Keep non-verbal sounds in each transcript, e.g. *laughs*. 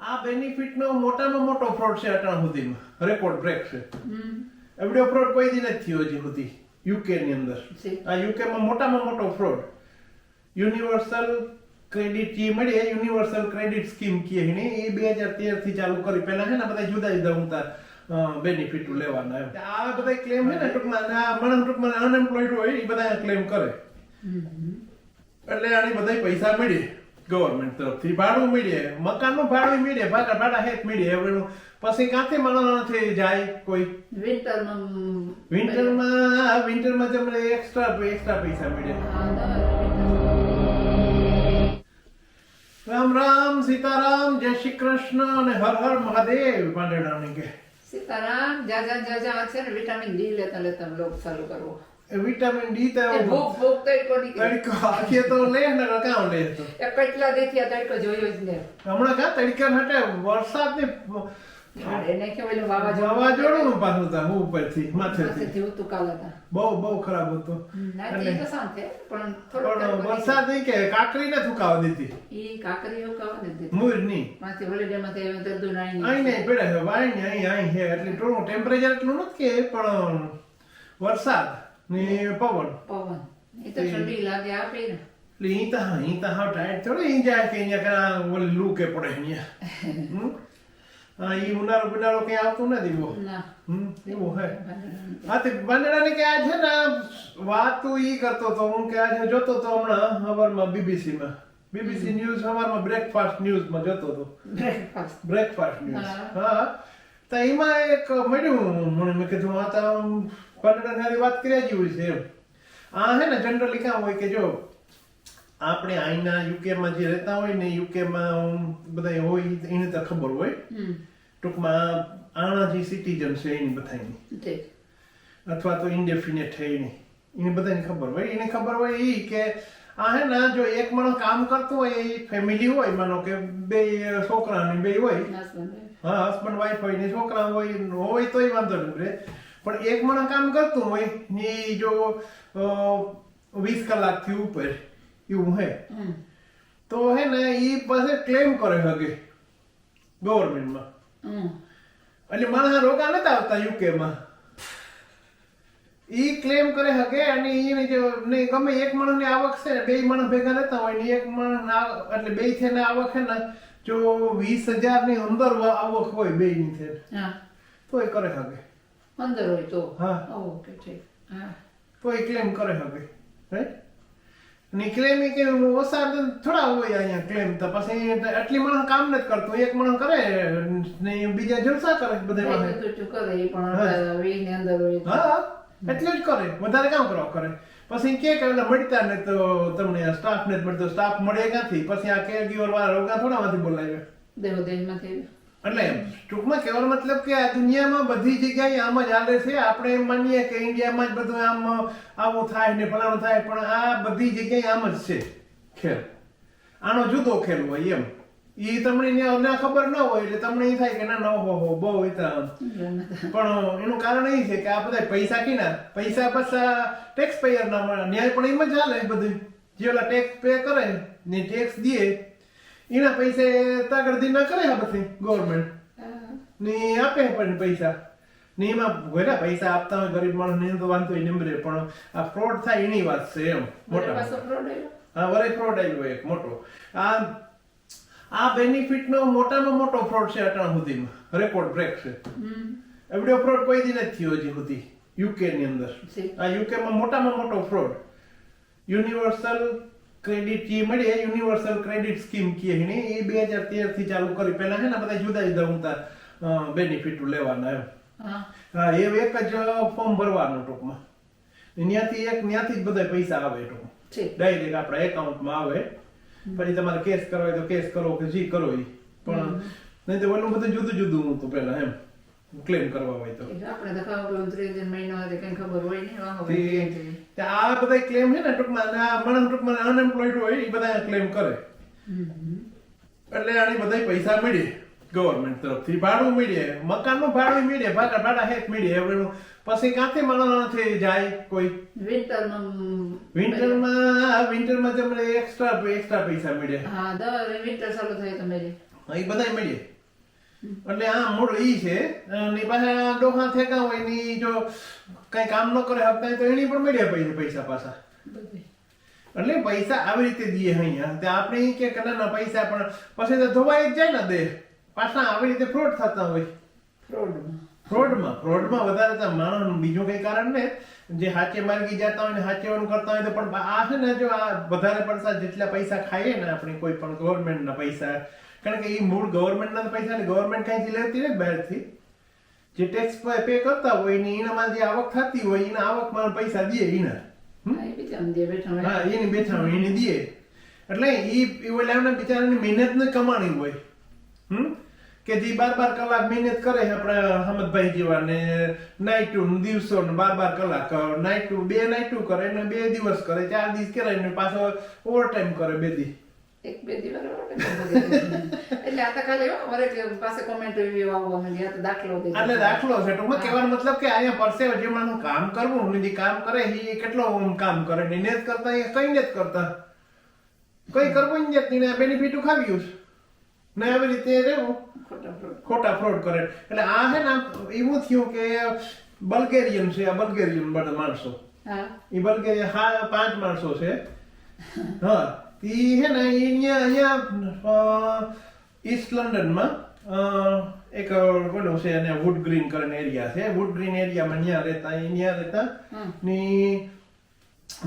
આ બેનિફિટનો મોટામાં મોટો ફ્રોડ છે અટાણ સુધીમાં રેકોર્ડ બ્રેક છે. એવડો ફ્રોડ કોઈ દી નથી થયો હજી સુધી યુકે ની અંદર. આ યુકેમાં મોટામાં મોટો ફ્રોડ યુનિવર્સલ ક્રેડિટ જે મળી એ યુનિવર્સલ ક્રેડિટ સ્કીમ કહે ને એ બે હજાર તેરથી ચાલુ કરી. પહેલા છે ને બધા જુદા જુદા ઉતાર બેનિફિટ લેવાના એમ. આ બધા ક્લેમ છે ને ટૂંકમાં આ માણસ ટૂંકમાં અનએમ્પ્લોયડ હોય એ બધા ક્લેમ કરે. એટલે આની બધા પૈસા મળે. ગવર્મેન્ટ તરફથી ભાડું મળે મકાનનું ભાડું મળે ભાડા ભાડા હેત મળે હવે પછી ક્યાંથી માણસથી જાય કોઈ? વિન્ટરમાં વિન્ટરમાં વિન્ટરમાં તમને એક્સ્ટ્રા એક્સ્ટ્રા પૈસા મળે. રામ રામ સીતારામ જય શ્રી કૃષ્ણ અને હર હર મહાદેવ પાંડેડાની કે. સીતારામ જાજા જાજા છે ને વિટામિન ડી લેતા લેતા લોક ચાલુ કરવો. વિટામિન ડી તો ભૂખ ભૂખ તડકો તડકો આખીએ તો લે ને કામ લે તો. એ કેટલા દેથી આ તડકો જોયો જ ને. હમણાં કા તડકા માટે વરસાદ ને કાકરી ને થુકાવા દીધી. દીધી. મૂરની. ટેમ્પરેચર એટલું નથી કે પણ વરસાદ. ને પવન? પવન. એ તો ઠંડી લાગે આપે ને. એટલે ઈ તો હા ઈ તો હા ટાઈટ થોડું ઈ જાય કે અહીંયા કાં ઓલી લૂ કે પડે અહીંયા. *laughs* ઈ ઉનાળો બુનાળો કઈ આવતું નથી બહુ એવું હે. હા તે બંદડાને કે આ છે ને વાત તું ઈ કરતો તો હું કે આજે જોતો તો હમણાં હવારમાં BBC માં. BBC ન્યૂઝ હવારમાં બ્રેકફાસ્ટ ન્યૂઝમાં જોતો તો બ્રેકફાસ્ટ બ્રેકફાસ્ટ ન્યૂઝ હા. તો એમાં એક મળ્યું મને મેં કીધું આ તો હારી વાત કર્યા જેવું છે આ હે ને જનરલી કામ હોય કે જો આપણે અહીંના યુકેમાં જે રહેતા હોય ને યુકેમાં બધા હોય એને તો ખબર હોય. ટૂંકમાં આણા જે સિટીઝન છે એની બધાની અથવા તો ઇન્ડેફિનેટ છે એની. એને બધાને ખબર હોય. એને ખબર હોય એ કે આ હે ને જો એક માણસ કામ કરતું હોય એ ફેમિલી હોય માનો કે બે છોકરા ને બે હોય. હા હસબન્ડ વાઈફ હોય ને છોકરા હોય હોય તોય વાંધો નહીં પણ એક માણસ કામ કરતું હોય ને જો વીસ કલાકથી ઉપર એવું હે. તો હે ને એ પાસે ક્લેમ કરે હગે ગવર્મેન્ટમાં એટલે માણસ રોગા નતા આવતા યુકેમાં ઈ ક્લેમ કરે હકે અને ઈ જે ને ગમે એક માણસની આવક છે ને બે માણસ ભેગા રહેતા હોય ને એક માણસ એટલે બે ને આવક છે ને જો વીસ હજારની અંદર આવક હોય બે ની છે હા. તો એ કરે હકે અંદર હોય તો. હા. ઓકે ઠીક. હા. તો એ ક્લેમ કરે હવે રાઈટ અને ક્લેમ કે ઓછા થોડા હોય અહીંયા ક્લેમ તો પછી એટલી માણસ કામ નથી કરતું એક માણસ કરે ને બીજા જલસા કરે બધા તો કરે એ પણ વી ની અંદર હોય હા એટલે જ કરે વધારે કામ કરવા કરે. પછી કે કે ઓલા મળતા ને તો તમને સ્ટાફ ને મળતો સ્ટાફ મળે ક્યાંથી? પછી આ કેર ગીવર વાળા રોગા થોડામાંથી બોલાવે. દેહો દેહમાંથી એટલે એમ. ટૂંકમાં કહેવાનો મતલબ કે આ દુનિયામાં બધી જગ્યાએ આમ જ હાલે છે. આપણે એમ માનીએ કે ઇન્ડિયામાં જ બધું આમ આવું થાય ને ફલાણું થાય, પણ આ બધી જગ્યાએ આમ જ છે. ખેલ. આનો જુદો ખેલ હોય એમ. એ તમને ના ખબર ન હોય એટલે તમને એ થાય કે ના, ન, હો હો, બહુ એ. પણ એનું કારણ એ છે કે આ બધા પૈસા કીના? પૈસા પાછા ટેક્સ પેયર ના મળે ન્યાય પણ એમ જ હાલે બધું. જે ઓલા ટેક્સ પે કરે ને ટેક્સ દે એના પૈસે તાગડધી ના કરે આ બધી ગવર્મેન્ટ ને આપે પણ પૈસા. ને એમાં ઘણા પૈસા આપતા હોય ગરીબ માણસ ને તો વાંધો નંબરે પણ આ ફ્રોડ થાય એની વાત છે એમ મોટા પાછો. હા વરે ફ્રોડ આવ્યો એક મોટો. આ આ બેનિફિટ નો મોટામાં મોટો ફ્રોડ છે અટાણ સુધીમાં. રેકોર્ડ બ્રેક છે. એવડો ફ્રોડ કોઈ દી નથી થયો હજી સુધી યુકે ની અંદર. આ યુકેમાં મોટામાં મોટો ફ્રોડ યુનિવર્સલ ક્રેડિટ જે મળી એ યુનિવર્સલ ક્રેડિટ સ્કીમ કે ને એ બે હજાર તેરથી ચાલુ કરી. પહેલા છે ને બધા જુદા જુદા ઉતા બેનિફિટ લેવાના એમ. હા. એ એક જ ફોર્મ ભરવાનું ટૂંકમાં. ત્યાંથી એક ત્યાંથી જ બધા પૈસા આવે ટૂંકમાં. ડાયરેક્ટ આપણા એકાઉન્ટમાં આવે. પછી તમારે કેસ કરવા હોય તો કેસ કરો કે જી કરો એ પણ નહીં તો ઓલું બધું જુદું જુદું હતું પહેલા એમ. ક્લેમ કરવા હોય તો. આપણે તો દિન મહિનો હતી કઈ ખબર હોય. તે આ બધા ક્લેમ છે ને ટૂંકમાં આ માણસ ટૂંકમાં અનએમ્પ્લોયડ હોય એ બધા ક્લેમ કરે. એટલે આની બધા પૈસા મળે ગવર્મેન્ટ તરફથી ભાડું મળે મકાનનું ભાડું મળે ભાડા ભાડા હેત મળે હવે પછી ક્યાંથી માણસથી જાય કોઈ? વિન્ટરમાં વિન્ટરમાં વિન્ટરમાં તમને એક્સ્ટ્રા એક્સ્ટ્રા પૈસા મળે. હા દર વિન્ટર ચાલુ થાય તો મેરી એ બધા મળીએ એટલે આ મૂળ ઈ છે. અને પાછા ડોહા થેકા હોયની જો કઈ કામ ન કરે હપ્તા તો એની પણ મળ્યા પૈસા પૈસા પાછા. એટલે પૈસા આવી રીતે દઈએ અહીંયા. તે આપણે કે ના ના પૈસા પણ પછી તો ધોવાઈ જ જાય ને દે. પાછા આવી રીતે ફ્રોડ થતા હોય. ફ્રોડમાં. ફ્રોડમાં. ફ્રોડમાં વધારે તો માણસનું બીજું કઈ કારણ ને જે હાચે માર્ગી જતા હોય ને હાચેવાનું કરતા હોય તો પણ આ છે ને જો આ વધારે પડતા જેટલા પૈસા ખાઈએ ને આપણે કોઈ પણ ગવર્મેન્ટના પૈસા કારણ કે એ મૂળ ગવર્મેન્ટના પૈસા ને ગવર્મેન્ટ કઈથી લેતી ને બહારથી. જે ટેક્સ પે કરતા હોય ને એનામાં જે આવક થતી હોય એના આવકમાં પૈસા દે એના હા, એ બીજાને દે બેઠા હોય. હા એની દે. એટલે ઈ ઓલાના બિચારાની મહેનત કમાણી હોય. હમ? કે જે બાર બાર કલાક મહેનત કરે આપણા હમદભાઈ જેવા ને નાઇટુ દિવસો ને બાર બાર કલાક નાઇટુ બે નાઇટુ કરે ને બે દિવસ કરે ચાર દિવસ કરે ને પાછો ઓવર ટાઈમ કરે બે દી એક બે દિવસ. એટલે આ તો ખાલી હો, મારે કે પાસે comment એવી આવવા માંડી. આ તો દાખલો દે. એટલે દાખલો છે ટૂંકમાં કહેવાનો મતલબ કે અહીંયા પરસેવ જે માણસ કામ કરવું ને જે કામ કરે એ કેટલો કામ કરે ને જ કરતા એ કઈ ને જ કરતા કઈ કરવું જ નથી ને બેનિફિટ ખાવ્યું છે. ને આવી રીતે રહેવું ખોટા ફ્રોડ કરે એટલે આ છે ને એવું થયું કે બલ્ગેરિયન છે આ બલ્ગેરિયન બધા માણસો એ બલ્ગેરિયા હા પાંચ માણસો છે હા ઈ છે ને અહીંયા અહીંયા ઈસ્ટ લંડનમાં એક બોલું છે અને વુડ ગ્રીન કરીને એરિયા છે. વુડ ગ્રીન એરિયામાં ત્યાં રહેતા ત્યાં રહેતા ની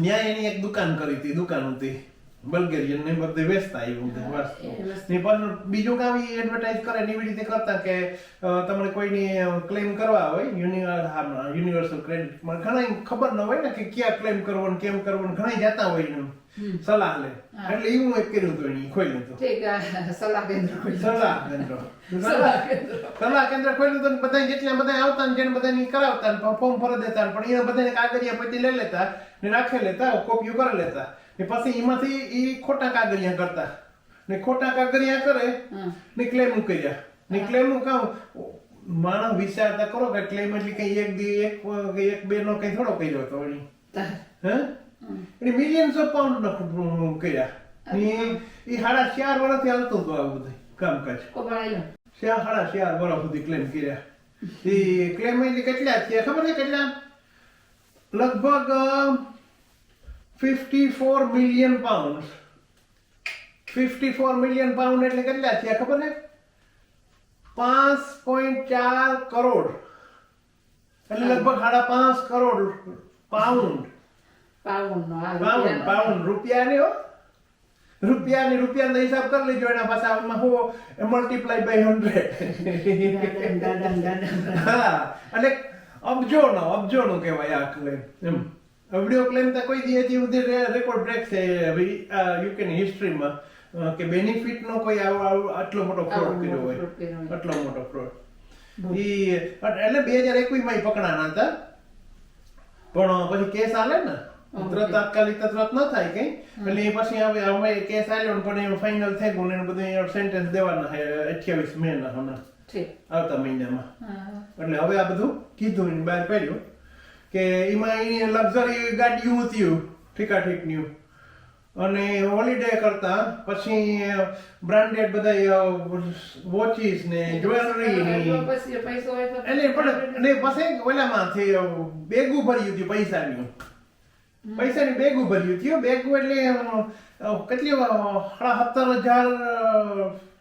ત્યાં એની એક દુકાન કરી હતી દુકાન હતી. બલ્ગેરિયન ને બધે વેચતા એવું વસ્તુ. ને પણ બીજું કામ એ એડવર્ટાઇઝ કરે ને એવી રીતે કરતા કે તમને કોઈની ક્લેમ કરવા હોય યુનિવર્સલ ક્રેડિટમાં ઘણા ખબર ન હોય ને કે ક્યાં ક્લેમ કરવો ને કેમ કરવો ને ઘણા જતા હોય ને સલાહ લે. એટલે એવું એક કર્યું હતું એની ખોલ્યું હતું સલાહ કેન્દ્ર. સલાહ કેન્દ્ર સલાહ કેન્દ્ર. ખોલ્યું હતું બધા જેટલા બધા આવતા ને જેને બધાને કરાવતા ફોર્મ ભરી દેતા પણ એના બધાને કાગળિયા પછી લઈ લેતા ને રાખી લેતા કોપીઓ કરી લેતા ને પછી એમાંથી એ ખોટા કાગળિયા કરતા ને ખોટા કાગળિયા કરે. ને ક્લેમ કર્યા ને ક્લેમ કામ માણસ વિચારતા કરો કે ક્લેમ એટલે કઈ એક એક એક બે નો કઈ થોડો કર્યો હતો. હે. એટલે મિલિયન્સ ઓફ પાઉન્ડ નો કર્યા. ને એ સાડા ચાર વર્ષથી હાલતો હતું આ બધું કામકાજ. કોબાળેલો. ચાર વર્ષ સુધી ક્લેમ કર્યા. એ ક્લેમ એટલે કેટલા થયા? ખબર છે કેટલા? લગભગ fifty four million pound fifty four million pound એટલે કેટલા થયા ખબર છે? પાંચ પોઈન્ટ ચાર કરોડ. એટલે લગભગ સાડા પાંચ કરોડ પાઉન્ડ પાઉન્ડનો આ પાઉન્ડ રૂપિયા ને રૂપિયા ને રૂપિયા હિસાબ કરી લેજો એના પાછા આમાં હો મલ્ટીપ્લાય બાય હંડ્રેડ હા એટલે અબજો નો અબજો નો કહેવાય આ ક્લેમ એમ. અબડ્યો ક્લેમ તો કોઈ દી હજી ઉધી રેકોર્ડ બ્રેક છે યુકે ની હિસ્ટ્રીમાં કે બેનિફિટ નો કોઈ આવો આવો આટલો મોટો ફ્રોડ આવો કર્યો હોય. આટલો મોટો ફ્રોડ ઈ એટલે બે હજાર એકવીસમાં પકડાના હતા. પણ પછી કેસ આલે ને. તરત તાત્કાલિક તરત ન થાય કઈ. એટલે એ પછી હવે અમે કેસ આવ્યો પણ એ ફાઇનલ થઈ ગયું ને એને બધું સેન્ટેન્સ દેવાના છે અઠ્યાવીસ મે ના હમણાં ઠીક. આવતા મહિનામાં. એટલે હવે આ બધું કીધું ને બહાર પડ્યું કે એમાં એની લક્ઝરી ગાડીઓ હતી ઠીકાઠીકની અને હોલિડે કરતા પછી બ્રાન્ડેડ બધા વોચીસ ને જ્વેલરી એટલે પણ ને પછી ઓલામાંથી બેગું ભર્યું હતું પૈસાની. પૈસાની બેગું ભર્યું થયું બેગું એટલે કેટલી સાડા સત્તર હજાર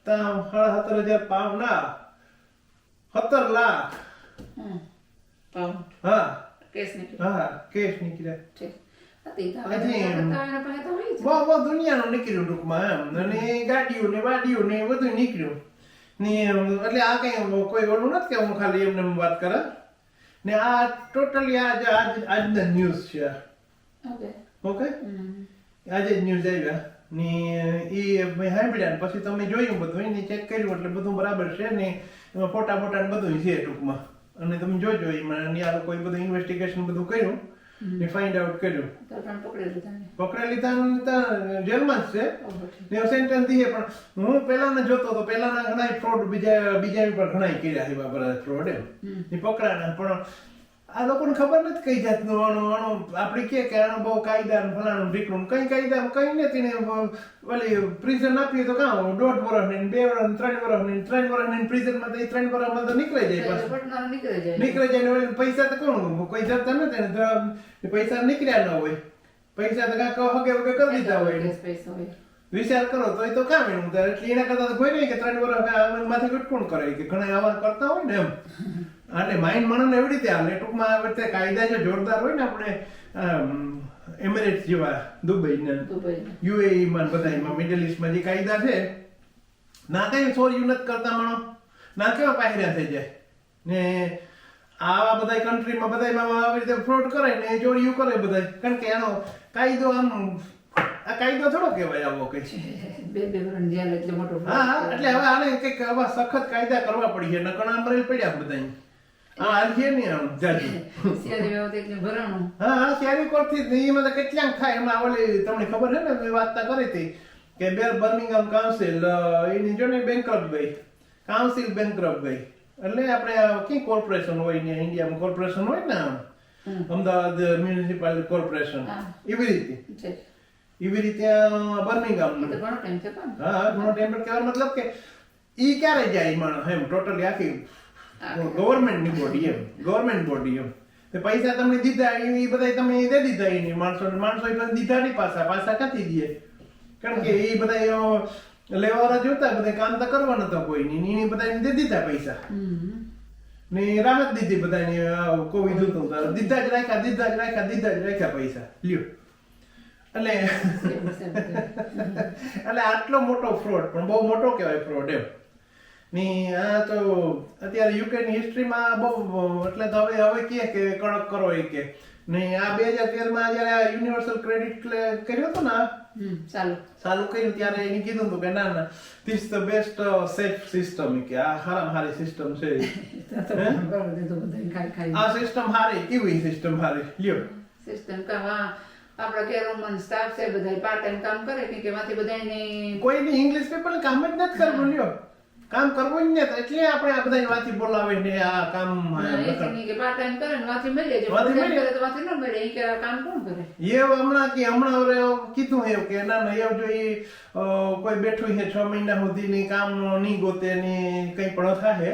સાડા સત્તર હજાર પાઉન્ડ ના. સત્તર લાખ. પાઉન્ડ હા. કેસ નીકળ્યા હા કેસ નીકળ્યા. બહુ દુનિયાનું નીકળ્યું ટૂંકમાં એમ. અને ગાડીઓ ને વાડીઓ ને બધું નીકળ્યું. ને એટલે આ કઈ કોઈ ઓલું નથી કે હું ખાલી એમને એમ વાત કરે? ને આ ટોટલી આજ આજ આજના ન્યૂઝ છે. Okay hmm. આજે જ ન્યૂઝ આવ્યા. ને એ મેં સાંભળ્યા પછી તમે જોયું બધું એને ચેક કર્યું એટલે બધું બરાબર છે ને એમાં ફોટા ફોટા બધું છે ટૂંકમાં. અને તમે જોજો એમાં આ લોકોએ બધું ઇન્વેસ્ટિગેશન બધું કર્યું ને ફાઇન્ડ આઉટ કર્યું. પણ પકડી લીધા જેલમાં જ છે. ને સેન્ટેન્સ દીએ પણ હું પહેલાના જોતો તો પહેલાના ઘણા ફ્રોડ બીજા બીજા પર ઘણા કર્યા છે બધા ફ્રોડ એમ. ને પકડાના પણ આ લોકોને ખબર નથી કઈ જાતનું આનો આનો આપણે કહે કે આનો બહુ કાયદા ને ફલાણું ઢીકણું કઈ કાયદા કઈ ને ને ઓલી પ્રિઝન આપીએ તો કાં દોઢ વર્ષ ને બે વર્ષ ત્રણ વર્ષ ને ત્રણ વર્ષની પ્રિઝનમાં તો એ ત્રણ વર્ષમાં તો નીકળી જાય પાછું. નીકળી જાય. નીકળી જાય ને પૈસા તો કોણ કોઈ જતા નથી ને પૈસા નીકળ્યા ન હોય. પૈસા તો કાંક હગે વગે કરી દીધા હોય વિચાર કરો તો એ તો કામ એનું એટલે એના કરતા કોઈ નહીં કે ત્રણ વર્ષ માથે કોણ કરે કે ઘણા આવા કરતા હોય ને એમ. એટલે માઇન્ડ મનને એવી રીતે હાલે ટૂંકમાં આ વખતે કાયદા જે જોરદાર હોય ને આપણે એમિરેટ્સ જેવા દુબઈ ને દુબઈ યુએઈ માં ને બધા એમાં મિડલ ઇસ્ટમાં જે કાયદા છે ના કઈ સોર નથી કરતા માણો. ના કેવા પાયર્યા થઈ જાય. ને આવા બધા કન્ટ્રીમાં બધા આવી રીતે ફ્રોડ કરે ને જોડિયું કરે બધા. કારણ કે એનો કાયદો આમ આ કાયદો થોડો કહેવાય આવો કઈ. *laughs* બે બે વર્ષ જેલ એટલે મોટો હા એટલે હવે આને કંઈક આવા સખત કાયદા કરવા પડી છે. નકણા મરેલ પડ્યા બધા હા હાલ છે ને આમ જાજુ. શિયાળી વ્યવહાર એટલે ભરાણું. હા હા શેરી જ એમાં તો કેટલાક થાય. એમાં ઓલી તમને ખબર છે ને મેં વાર્તા કરી હતી કે બેર બર્મિંગહામ કાઉન્સિલ એની જો ને બેંકરપ્ટ ગઈ. કાઉન્સિલ બેંકરપ્ટ ગઈ. એટલે આપણે કઈ કોર્પોરેશન હોય ને ઇન્ડિયામાં કોર્પોરેશન હોય ને આમ? Ahmedabad municipal corporation. એવી રીતે. એવી રીતે બર્મિંગામ બર્મિંગહામ. ઘણો ટાઈમ છે હા ઘણો ટાઈમ કહેવાનો મતલબ કે ઈ ક્યારે જાય માણસ એમ ટોટલી આખી ગવર્મેન્ટની બોડી એમ. ગવર્મેન્ટ બોડી એમ. તે પૈસા તમને દીધા એ બધા તમે દે દીધા એની માણસો માણસો એ દીધા નહીં પાછા. પાછા કાથી દે? કારણ કે એ બધા લેવાવાળા જોતા બધા કામ તો કરવા નતો કોઈ ની એની બધા દે દીધા પૈસા. ને રાહત દીધી બધાને કોવિડ હતું તો. દીધા જ રાખ્યા દીધા જ રાખ્યા દીધા જ રાખ્યા પૈસા. લ્યો. એટલે *laughs* એટલે આટલો મોટો ફ્રોડ પણ બહુ મોટો કહેવાય ફ્રોડ એમ. ની આ તો અત્યારે યુકેની હિસ્ટ્રીમાં બહુ એટલે તો હવે હવે કહે કે કડક કરો એ કે. નહીં આ બે હજાર તેરમાં જ્યારે યુનિવર્સલ ક્રેડિટ કર્યો હતો ને ચાલુ. ચાલુ કર્યું ત્યારે એને કીધું હતું કે ના ના this the best safe system કે આ હારામાં હારી સિસ્ટમ છે *laughs* આ સિસ્ટમ હારી કેવી સિસ્ટમ હારી? લ્યો. સિસ્ટમ આ આપણા કેરોમન સ્ટાફ છે બધા પાર્ટ ટાઈમ કામ કરે કે કે માંથી બધાને કોઈની ઇંગ્લિશ પેપર કામ જ નથી કરવું લ્યો. કામ કરવું જ ને એટલે આપણે આ બધા વાંચી બોલાવે ને આ કામ કે પાર્ટ ટાઈમ કરે ને વાંથી મળે છે વાંથી મળે. તો વાંથી ન મળે ઈ કે કામ કોણ કરે? એ હમણાં કે હમણાં કીધું એવું કે ના ના એવું જો કોઈ બેઠું છે છ મહિના સુધી ની કામ નહીં ગોતે ને કંઈ પણ થાય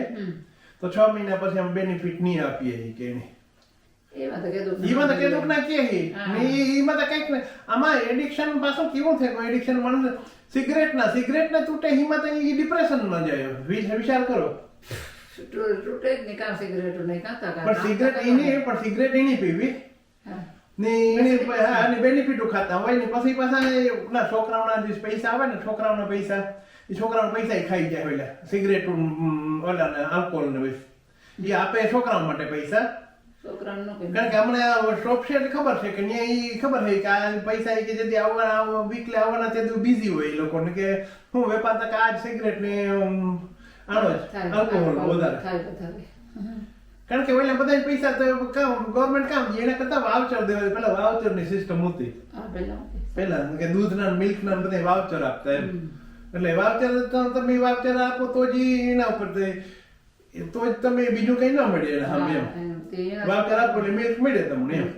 તો છ મહિના પછી આમ બેનિફિટ નહીં આપીએ કે નહીં. એમાં તો ના કે ઈમાં તો કંઈક આમાં એડિક્શન પાછું કેવું થાય કોઈ એડિક્શન માણસ સિગરેટ ના સિગરેટ ને તૂટે ઈમાં તો ઈ ડિપ્રેશનમાં જાય વિચાર કરો તૂટે જ નહીં કાં સિગરેટ નહીં ખાતા. પણ સિગરેટ એની પણ સિગરેટ એની પીવી. ને એને હા અને બેનિફિટો ખાતા હોય ને પછી પાછા એ ના છોકરાઓના જે પૈસા આવે ને છોકરાઓના પૈસા એ છોકરાઓના પૈસા ખાઈ જાય ઓલા સિગરેટ ઓલા ને આલ્કોહોલ ને એ આપે છોકરાઓ માટે પૈસા ન. કારણ કે હમણાં શોપ છે ખબર છે કે ન્યા ઈ ખબર છે કે આ પૈસા કે જેથી આવવાના વીકલે આવવાના તે બિઝી હોય એ લોકોને કે હું વેપાર તક આ સિગરેટ ને આનો જ આલ્કોહોલ વધારે. કારણ કે ઓલા બધા પૈસા તો કામ ગવર્મેન્ટ કામ એના કરતા વાવચર દેવા પેલા વાવચરની સિસ્ટમ હતી. પેલા કે દૂધ ના મિલ્ક ના બધા વાવચર આપતા એમ. એટલે વાવચર તો તમે વાવચર આપો તો જ એના ઉપર તે જ તમે બીજું કઈ ના મળે એના સામે એમ. એટલે મિલ્ક મળે તમને એમ.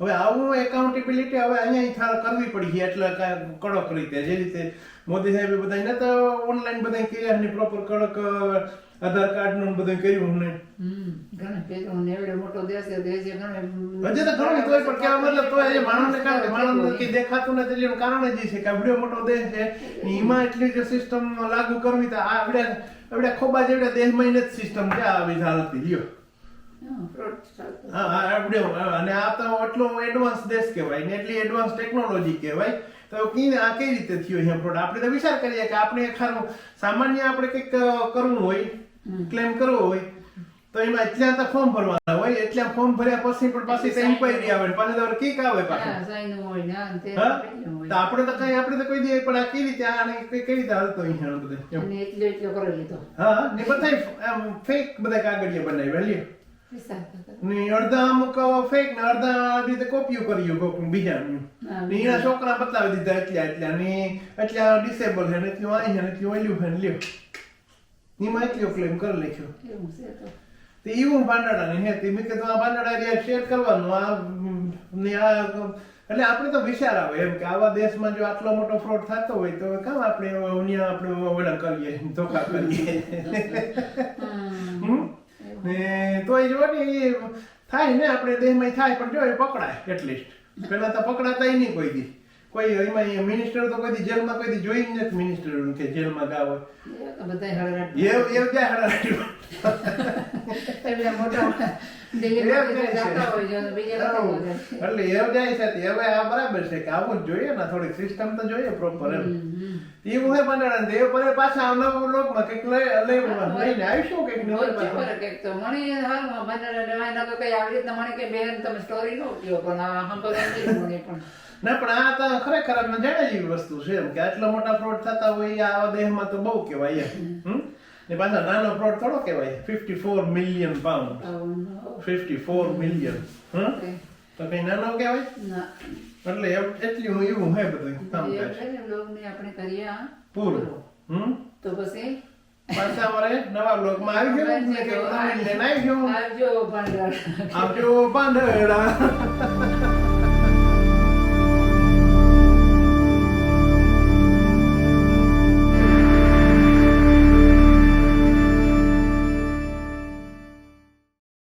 હવે આવું એકાઉન્ટેબિલિટી હવે અહીંયા કરવી પડી છે એટલે કડક રીતે. જે રીતે મોદી સાહેબે બધા ને તો ઓનલાઈન બધા ક્લિયર ને પ્રોપર કડક આધાર કાર્ડનું બધું કર્યું ને હમ. ઘણા પેલો ને એવડો મોટો દેશ છે, દેશ ઘણો- હજી તો ઘણું તોય પણ કહેવા મતલબ તોય એ માણસને કારણ કે દેખાતું નથી એનું કારણ જ છે કે આવડો મોટો દેશ છે. એમાં એટલી જે સિસ્ટમ લાગુ કરવી તો આ આવડ્યા આવડ્યા ખોબા જેવડા દેશમાં જ સિસ્ટમ ક્યાં આવી હાલતી. લ્યો. હા, આવડે અને આ તો એટલો એડવાન્સ દેશ કહેવાય ને એટલી એડવાન્સ ટેકનોલોજી કહેવાય. તો કી આ કઈ રીતે થયો અહીંયા આપણે તો વિચાર કરીએ કે આપણે ખારું સામાન્ય આપણે કંઈક કરવું હોય ક્લેમ કરવો હોય તો એમાં એટલા તો ફોર્મ ભરવાના હોય એટલા ફોર્મ ભર્યા પછી પણ પાછી ઇન્ક્વાયરી આવે પાછી તમારે કિક આવે પાછું. તે આપણે તો કઈ આપણે તો કોઈ દે પણ આ કેવી રીતે આને કઈ કેવી રીતે હાલતો અહીંયા બધે. અને એટલો એટલો કરી લીધો હા ને બધા ફેક બધા કાગળિયા બનાવ્યા લ્યો ને અડધા અમુક ફેક ને અડધા રીતે કોપીઓ કર્યું કોક બીજાનું. ને એના છોકરા બતાવી દીધા એટલા એટલા ને એટલા ડિસેબલ છે ને એટલું અહીં એટલું છે ને લ્યો એમાં એટલો ક્લેમ કરી લખ્યો તો. તે એવું પાંદડાની હે તે મેં કીધું આ પાંદડા રહ્યા શેર કરવાનું આ ને આ એટલે આપણે તો વિચાર આવે એમ કે આવા દેશમાં જો આટલો મોટો ફ્રોડ થતો હોય તો કામ આપણે અહીંયા આપણે ઓલા કરીએ ધોકા કરીએ? ને તોય જો ને એ થાય ને આપણે દેહમાં થાય પણ જો એ પકડાય એટલીસ્ટ પહેલા તો પકડાતા નહીં કોઈ દી કોઈ એમાં મિનિસ્ટર તો કોઈ જેલમાં કોઈ જોઈ જ નથી મિનિસ્ટર કે જેલમાં ગાવ હોય. તો. એવું એવું. એટલે એવું જાય છે. હવે આ બરાબર છે કે આવું જ જોઈએ ને થોડીક સિસ્ટમ તો જોઈએ પ્રોપર એમ. એવું હે પણ દેવ પરે પાછા નવા લોકમાં કંઈક લઈ લઈ લઈને આવીશું કંઈક નવું એક તો. મને હાલ મને લેવાય ન કઈ આવી રીતના મને કે બેન તમે સ્ટોરી નો કયો પણ આ નથી મને પણ. ના પણ આ તો ખરેખર આમ જાણે જેવી વસ્તુ છે એમ કે આટલા મોટા ફ્રોડ થતા હોય આ દેહમાં તો બહુ કહેવાય એમ. ને પાછા નાનો ફ્રોડ થોડો કહેવાય. Fifty four million pound fifty four million તો કઈ નાનો કહેવાય? એટલે એટલી હું એવું હે બધું કામ બ્લોગને આપણે કરીએ પૂરું. હમ? તો પછી? પાછા વરે નવા બ્લોગમાં આવી ગયો. ને કે લઈને આવી ગયો. આવજો ભંડાર આવજો પાંદડા